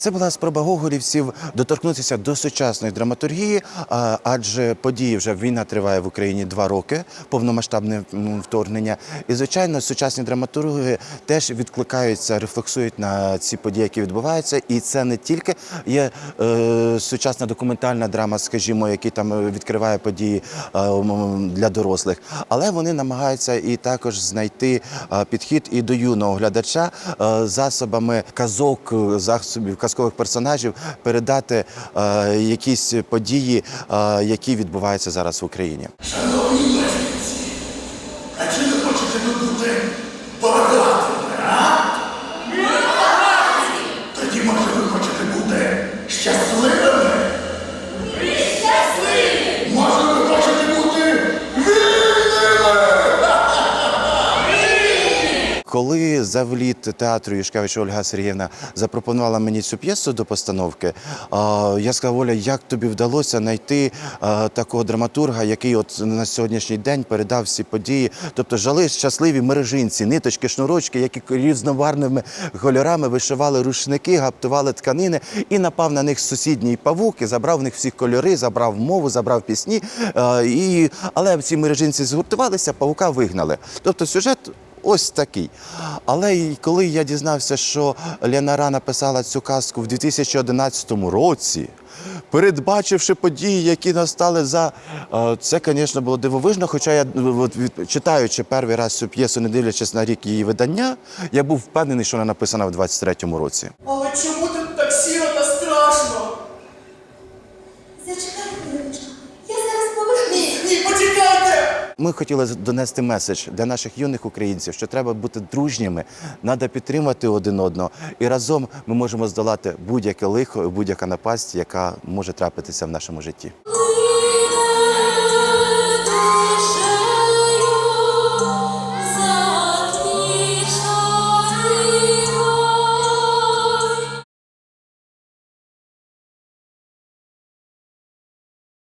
Це була спроба гоголівців доторкнутися до сучасної драматургії, адже події вже війна триває в Україні два роки, повномасштабне вторгнення. І звичайно, сучасні драматурги теж відкликаються, рефлексують на ці події, які відбуваються. І це не тільки є е, сучасна документальна драма, скажімо, який там е, відкриває події е, для дорослих, але вони намагаються і також знайти е, підхід і до юного глядача е, засобами казок, е, засобів казкових персонажів передати е, якісь події, е, які відбуваються зараз в Україні. Шановні мешканці, а чи не хочете бути Коли завліт театру Юшкевич Ольга Сергіївна запропонувала мені цю п'єсу до постановки, я сказав, Оля, як тобі вдалося знайти такого драматурга, який от на сьогоднішній день передав всі події. Тобто жали щасливі мережинці, ниточки, шнурочки, які різнобарвними кольорами вишивали рушники, гаптували тканини і напав на них сусідній павук і забрав в них всі кольори, забрав мову, забрав пісні. І... Але ці мережинці згуртувалися, павука вигнали. Тобто сюжет Ось такий. Але коли я дізнався, що Ліонара написала цю казку в 2011 році, передбачивши події, які настали за е, це, звісно, було дивовижно. Хоча я від- читаючи перший раз цю п'єсу, не дивлячись на рік її видання, я був впевнений, що вона написана в 23-му році. Але чому тут так сіро та страшно? Зачекай хвилиночку. Ми хотіли донести меседж для наших юних українців, що треба бути дружніми, треба підтримати один одного, і разом ми можемо здолати будь-яке лихо, будь-яка напасть, яка може трапитися в нашому житті.